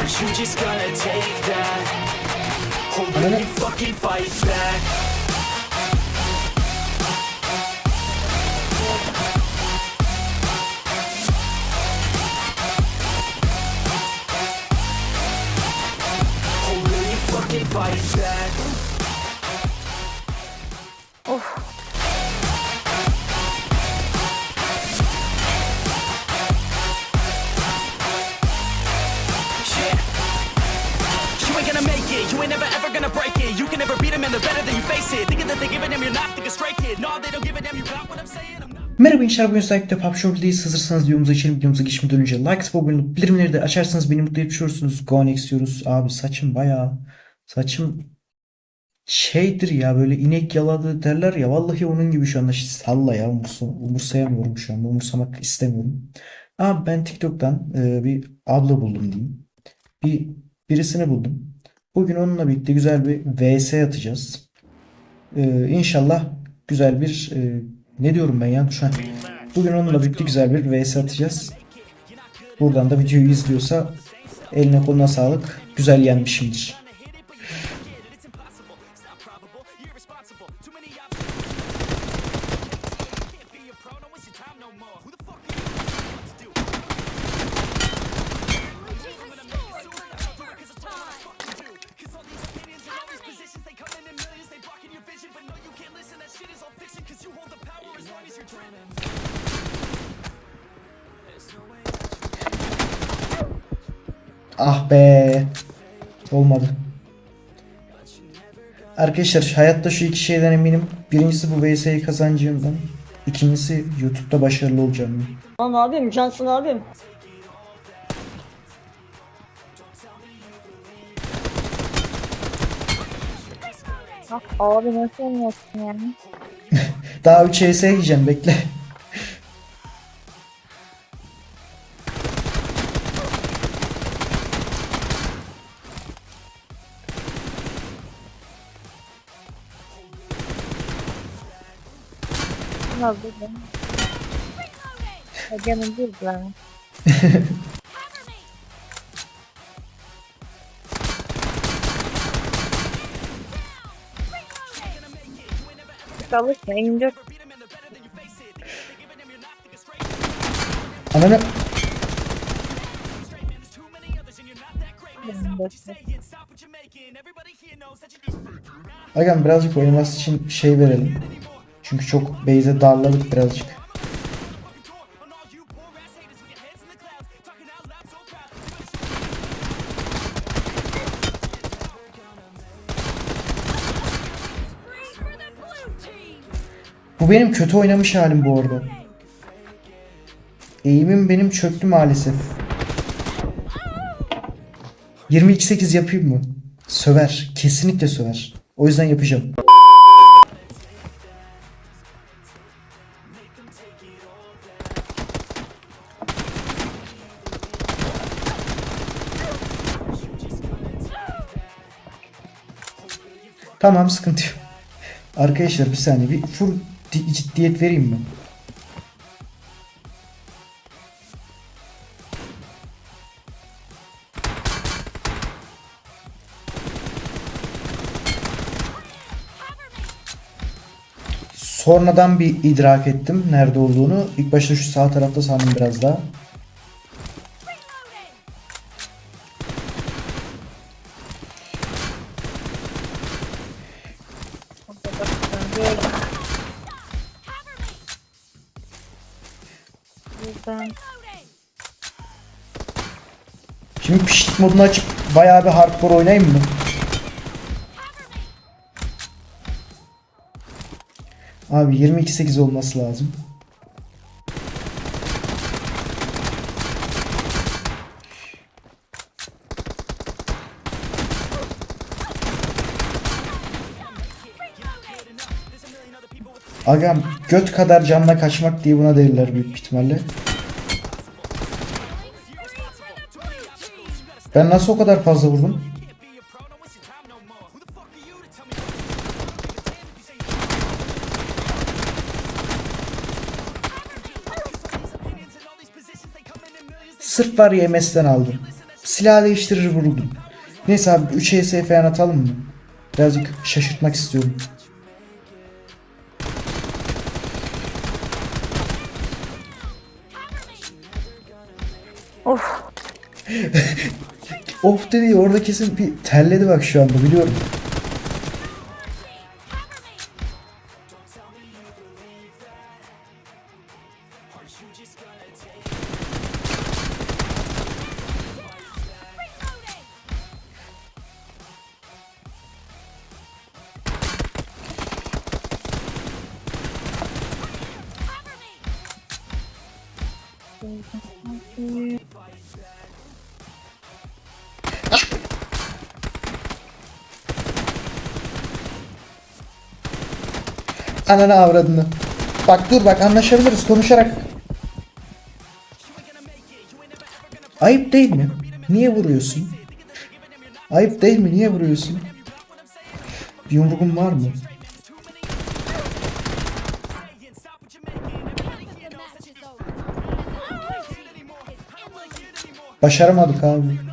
Aren't you just gonna take that? Or will you fucking fight back? Or will you fucking fight back? Never beat them and they're better than you face it. Thinking that they a damn, you're not, think a stray kid. No, they don't give a damn, you got what I'm saying? Merhaba gençler bugün özellikle PUBG Mobile'deyiz. Hazırsanız videomuza geçelim. Videomuza geçmeden önce like, ve abone bildirimleri de açarsanız beni mutlu ediyorsunuz. Go next diyoruz. Abi saçım bayağı saçım şeydir ya böyle inek yaladı derler ya vallahi onun gibi şu anda salla ya umursa, umursayamıyorum şu anda umursamak istemiyorum. Abi ben TikTok'tan e, bir abla buldum diyeyim. Bir birisini buldum. Bugün onunla birlikte güzel bir VS atacağız. E, İnşallah güzel bir e, ne diyorum ben ya şu an. Bugün onunla birlikte güzel bir VS atacağız. Buradan da videoyu izliyorsa eline koluna sağlık. Güzel yenmişimdir. Ah be. Olmadı. Arkadaşlar hayatta şu iki şeyden eminim. Birincisi bu VS'yi kazanacağımdan. İkincisi YouTube'da başarılı olacağım. Tamam abim cansın abim. Bak abi nasıl oynuyorsun yani? Daha 3 HS yiyeceğim bekle. Oldu bu? Hocamın değil lan. Çalışma 24 Ananı 24. Agam birazcık oynaması için şey verelim. Çünkü çok base'e darladık birazcık. Bu benim kötü oynamış halim bu arada. Eğimim benim çöktü maalesef. 22-8 yapayım mı? Söver. Kesinlikle söver. O yüzden yapacağım. Tamam sıkıntı yok. Arkadaşlar bir saniye bir full di- ciddiyet vereyim mi? Sonradan bir idrak ettim nerede olduğunu. İlk başta şu sağ tarafta sandım biraz daha. Pişlik modunu açıp bayağı bir hardcore oynayayım mı? Abi 22-8 olması lazım. Agam göt kadar canla kaçmak diye buna değiller büyük ihtimalle. Ben nasıl o kadar fazla vurdum? Sırf var ya MS'den aldım. silah değiştirir vuruldum. Neyse abi 3 ES falan atalım mı? Birazcık şaşırtmak istiyorum. Of. Of dedi orada kesin bir terledi bak şu anda biliyorum. Ananı avradını. Bak dur bak anlaşabiliriz konuşarak. Ayıp değil mi? Niye vuruyorsun? Ayıp değil mi? Niye vuruyorsun? Bir yumruğun var mı? Başaramadık abi.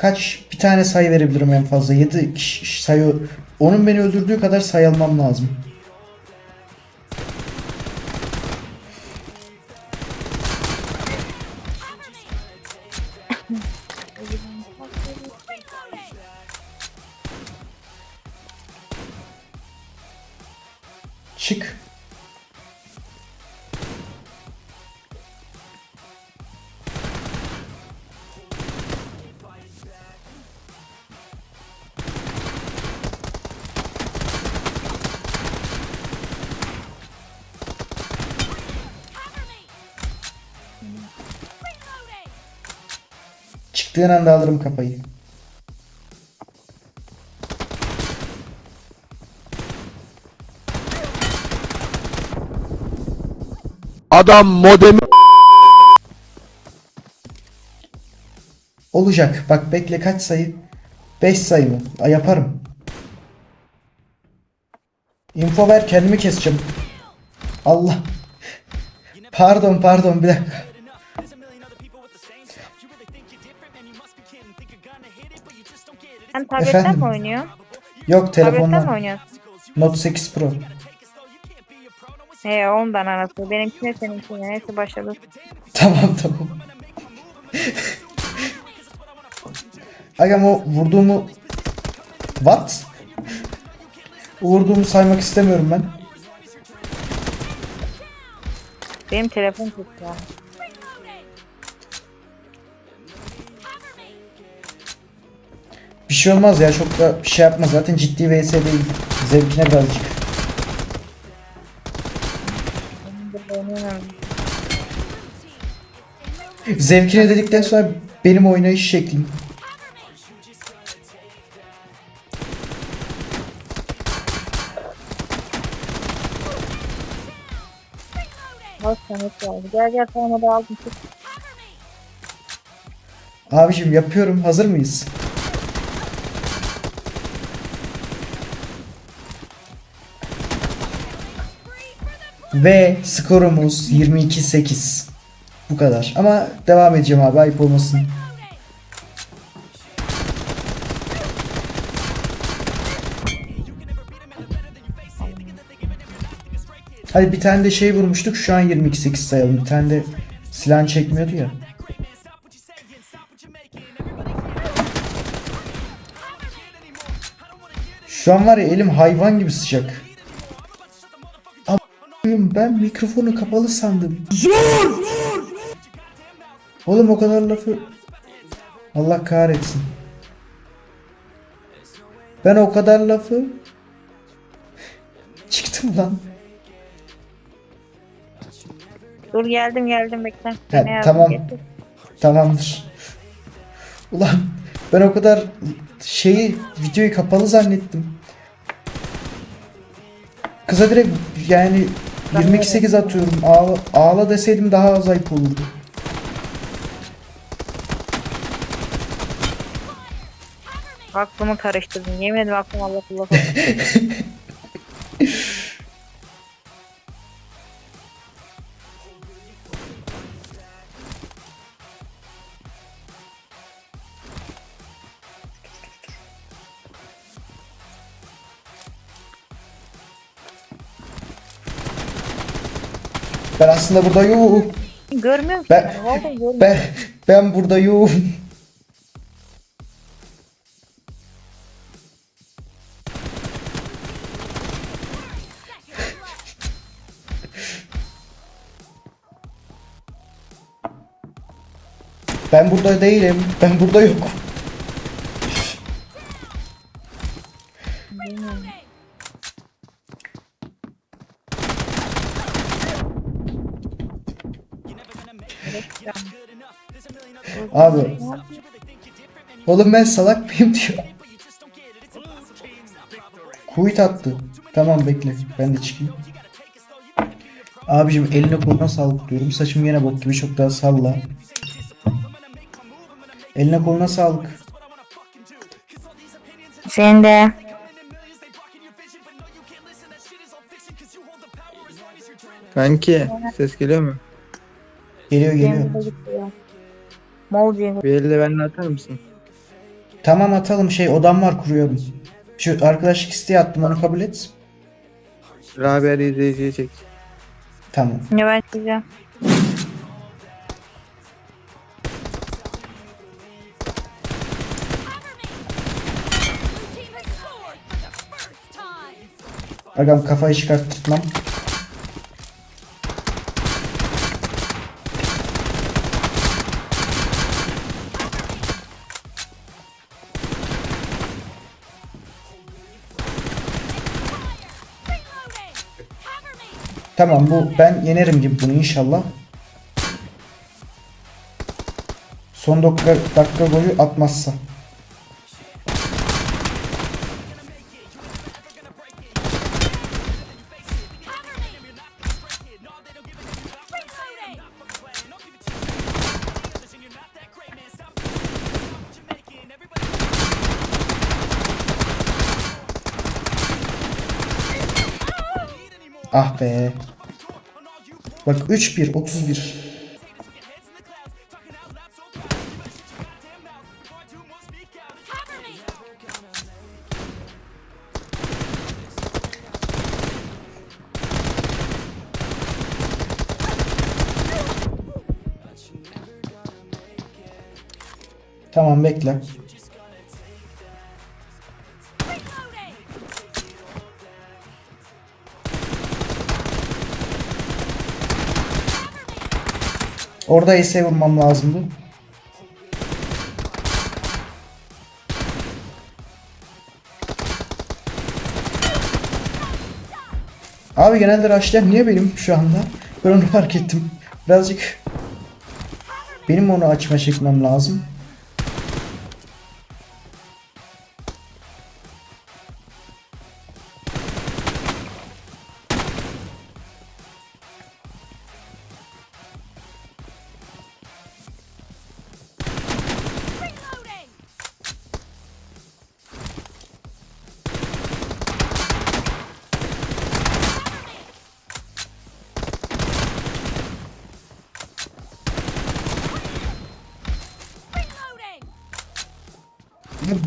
Kaç bir tane sayı verebilirim en fazla? 7 sayı. Onun beni öldürdüğü kadar sayı almam lazım. Çıktığın anda alırım kafayı. Adam modemi Olacak. Bak bekle kaç sayı? 5 sayı mı? Aa, yaparım. Info ver kendimi keseceğim. Allah. Pardon pardon bir dakika. Sen tabletten Efendim? mi oynuyor? Yok Tabletten mi telefondan. oynuyorsun? Note 8 Pro. He ondan arası. Benimkine seninkine. Neyse başladı. Tamam tamam. Agam o vurduğumu... What? Vurduğumu saymak istemiyorum ben. Benim telefon kötü ya. Şey olmaz ya çok da bir şey yapma zaten ciddi vs değil. Zevkine birazcık. Zevkine dedikten sonra benim oynayış şeklim. Bak geldi. Gel gel tamam da aldım. Abicim yapıyorum. Hazır mıyız? Ve skorumuz 22-8. Bu kadar. Ama devam edeceğim abi ayıp olmasın. Hadi bir tane de şey vurmuştuk. Şu an 22-8 sayalım. Bir tane de silah çekmiyordu ya. Şu an var ya elim hayvan gibi sıcak. A**ayım, ben mikrofonu kapalı sandım. Zor! Oğlum o kadar lafı... Allah kahretsin. Ben o kadar lafı... Çıktım lan. Dur geldim geldim bekle. Ha, tamam. getir. Tamamdır. Ulan ben o kadar şeyi videoyu kapalı zannettim. Kıza direkt yani 22-8 atıyorum. Ağla, ağla deseydim daha az ayıp olurdu. Aklımı karıştırdın. Yemin ederim aklım Allah Allah. Allah. Ben aslında burada yoğum. Görmüyorum ki. Ben- Ben... Vallahi görmüyorum. Ben, ben burada yoğum. Ben burada değilim. Ben burada yok. Abi. Oğlum ben salak mıyım diyor. Kuyut attı. Tamam bekle. Ben de çıkayım. Abicim eline koluna sağlık diyorum. Saçım yine bok gibi çok daha salla. Eline koluna sağlık. Senin de. Kanki ses geliyor mu? Geliyor geliyor. Diye. Bir elle benimle atar mısın? Tamam atalım şey odam var kuruyorum. Şu arkadaşlık isteği attım onu kabul et. Rabia izleyiciye çek. Tamam. Ne ben time. Agam kafayı çıkarttırtmam. Tamam bu ben yenerim gibi bunu inşallah. Son dakika, dakika golü atmazsa. Ah be. Bak 3-1 31. Cover me. Tamam bekle. Orada Ace'e vurmam lazımdı. Abi genelde rush'lar niye benim şu anda? Ben onu fark ettim. Birazcık benim onu açma çekmem lazım.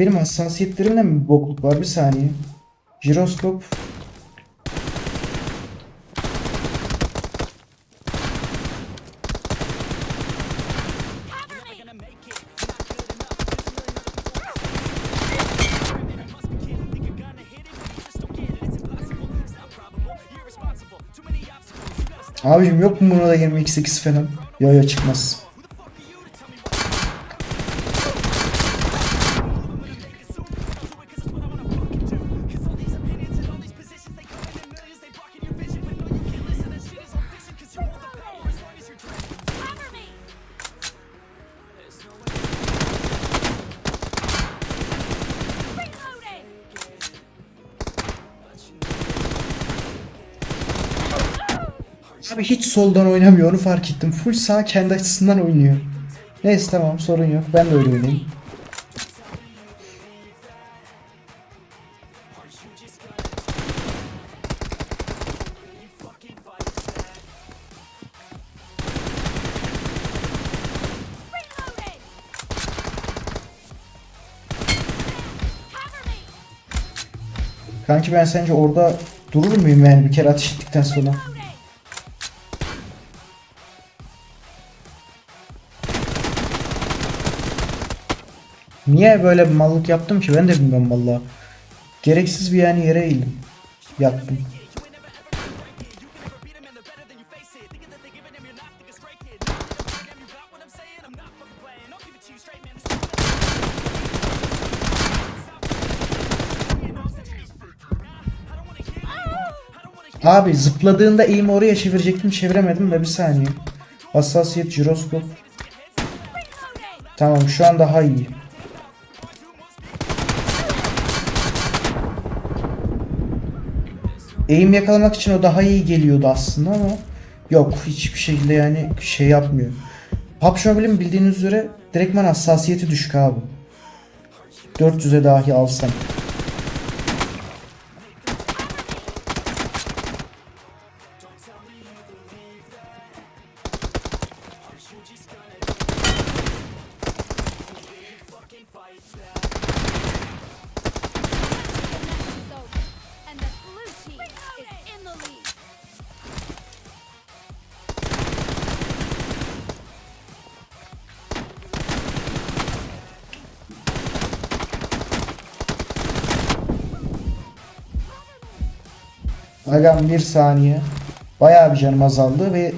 Benim hassasiyetlerimde mi bokluk var? Bir saniye. Jiroskop. Abicim yok mu buna da 22-8 falan? Yo yo çıkmaz. Abi hiç soldan oynamıyor onu fark ettim. Full sağ kendi açısından oynuyor. Neyse tamam sorun yok. Ben de öyle oynayayım. Kanki ben sence orada durur muyum yani bir kere ateş ettikten sonra? Niye böyle bir mallık yaptım ki ben de bilmiyorum valla. Gereksiz bir yani yere eğildim. Yattım. Abi zıpladığında eğimi oraya çevirecektim çeviremedim de bir saniye. Hassasiyet jiroskop. Tamam şu an daha iyi. Eğim yakalamak için o daha iyi geliyordu aslında ama yok hiçbir şekilde yani şey yapmıyor. PUBG Mobile'in bildiğiniz üzere direktman hassasiyeti düşük abi. 400'e dahi alsam. Agam bir saniye. Bayağı bir canım azaldı ve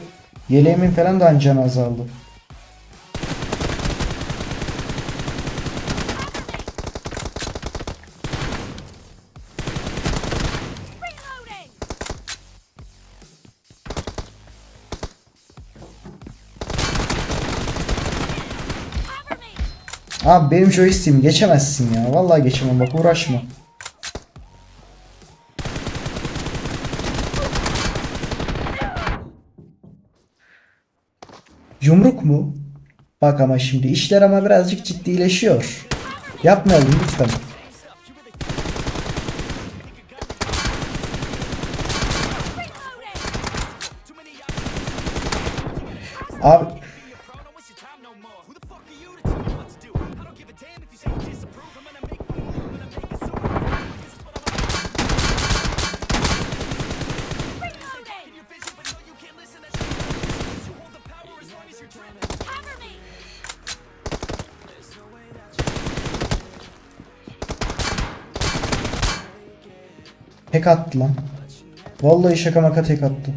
yeleğimin falan da canı azaldı. Abi benim joystick'imi geçemezsin ya. Vallahi geçemem bak uğraşma. Yumruk mu? Bak ama şimdi işler ama birazcık ciddileşiyor. Yapmayalım lütfen. Abi tek attı lan. Vallahi şaka maka tek attı.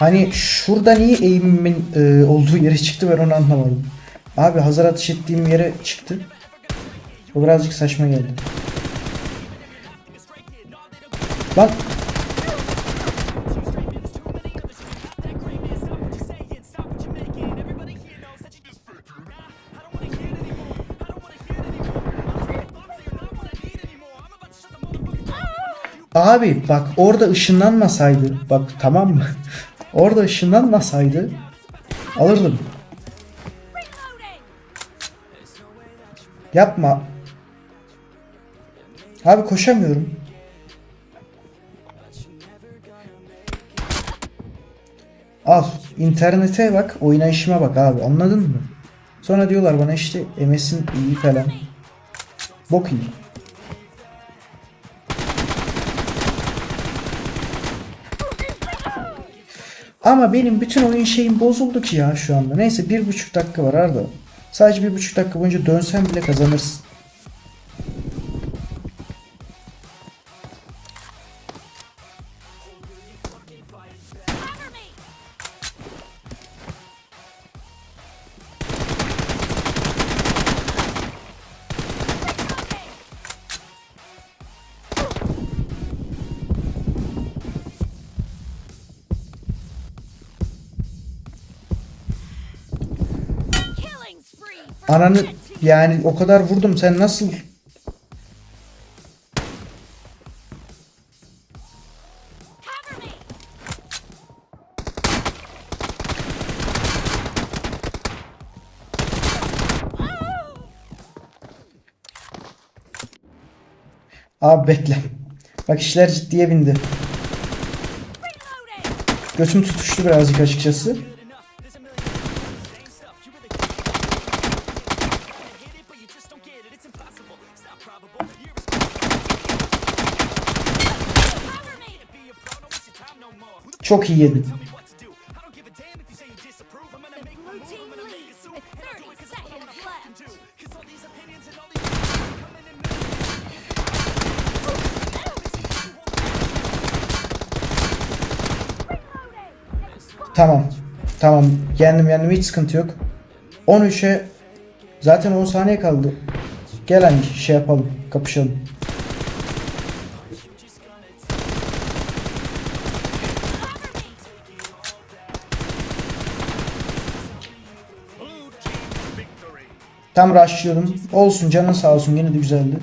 Hani şurada niye eğimimin e, olduğu yere çıktı ben onu anlamadım. Abi hazır atış ettiğim yere çıktı. O birazcık saçma geldi. Bak. Abi bak orada ışınlanmasaydı bak tamam mı? Orada ışınlanmasaydı alırdım. Yapma. Abi koşamıyorum. Al internete bak oynayışıma bak abi anladın mı? Sonra diyorlar bana işte MS'in iyi falan. Bok iyi. Ama benim bütün oyun şeyim bozuldu ki ya şu anda. Neyse bir buçuk dakika var Arda. Sadece bir buçuk dakika boyunca dönsen bile kazanırsın. Ananı yani o kadar vurdum sen nasıl. Abi bekle. Bak işler ciddiye bindi. Götüm tutuştu birazcık açıkçası. 30 seconds left. Tamam. Tamam. Yendim yendim hiç sıkıntı yok. 13'e zaten 10 saniye kaldı. Gel hani şey yapalım. Kapışalım. Tam rushlıyorum. Olsun canın sağ olsun yine de güzeldi.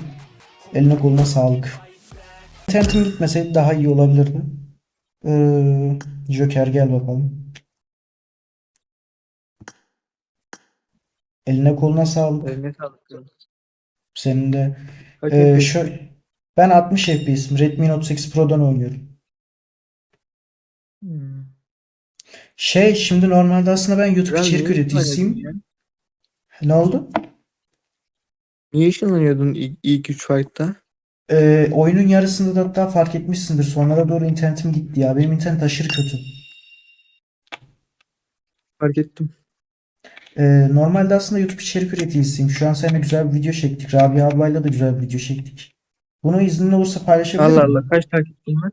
Eline koluna sağlık. İnternetim gitmeseydi daha iyi olabilirdi. Ee, Joker gel bakalım. Eline koluna sağlık. Eline sağlık. canım. Senin de. Kaç Ee, şöyle, ben 60 FPS'im. Redmi Note 8 Pro'dan oynuyorum. Hmm. Şey şimdi normalde aslında ben YouTube Biraz içerik niye üreticisiyim. ya? Ne oldu? Niye ışınlanıyordun ilk, ilk 3 fight'ta? Ee, oyunun yarısında da hatta fark etmişsindir. Sonlara doğru internetim gitti ya. Benim internet aşırı kötü. Fark ettim. Ee, normalde aslında YouTube içerik üreticisiyim. Şu an seninle güzel bir video çektik. Rabia ablayla da güzel bir video çektik. Bunu iznin olursa paylaşabilir Allah miyim? Allah kaç takipçin var?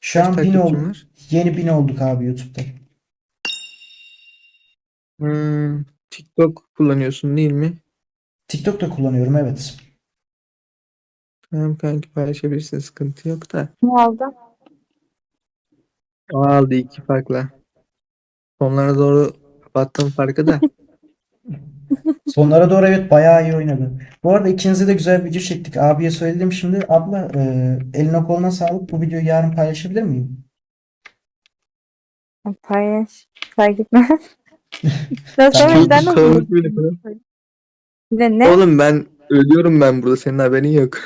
Şu Kaç an bin takipçin oldu. var? Yeni bin olduk abi YouTube'da. Hmm, TikTok kullanıyorsun değil mi? TikTok da kullanıyorum evet. Tamam kanki paylaşabilirsin sıkıntı yok da. Ne oldu? O aldı iki farkla. Sonlara doğru kapattım farkı da. Sonlara doğru evet bayağı iyi oynadı. Bu arada ikinize de güzel bir video çektik. Abiye söyledim şimdi. Abla e, eline koluna sağlık. Bu videoyu yarın paylaşabilir miyim? Paylaş. Fark etmez. Kalabalık bir lafı. Ne ne? Oğlum ben ölüyorum ben burada senin haberin yok.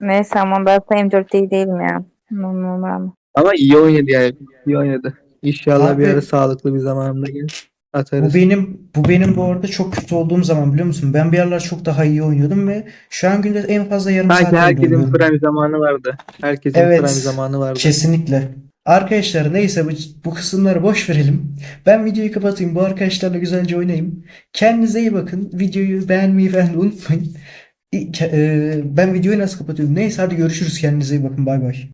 Neyse ama ben M4 değil değilim ya. Normal ama. Ama iyi oynadı yani. İyi oynadı. İnşallah bir Abi- ara sağlıklı bir zamanında gel. Bu Atarız. benim bu benim bu arada çok kötü olduğum zaman biliyor musun? Ben bir aralar çok daha iyi oynuyordum ve şu an günde en fazla yarım saat Sanki oyun herkesin oynuyorum. prime zamanı vardı. Herkesin Evet. prime zamanı vardı. Kesinlikle. Arkadaşlar neyse bu, bu kısımları boş verelim. Ben videoyu kapatayım. Bu arkadaşlarla güzelce oynayayım. Kendinize iyi bakın. Videoyu beğenmeyi falan unutmayın. E, Ben videoyu nasıl kapatıyorum? Neyse hadi görüşürüz. Kendinize iyi bakın. Bay bay.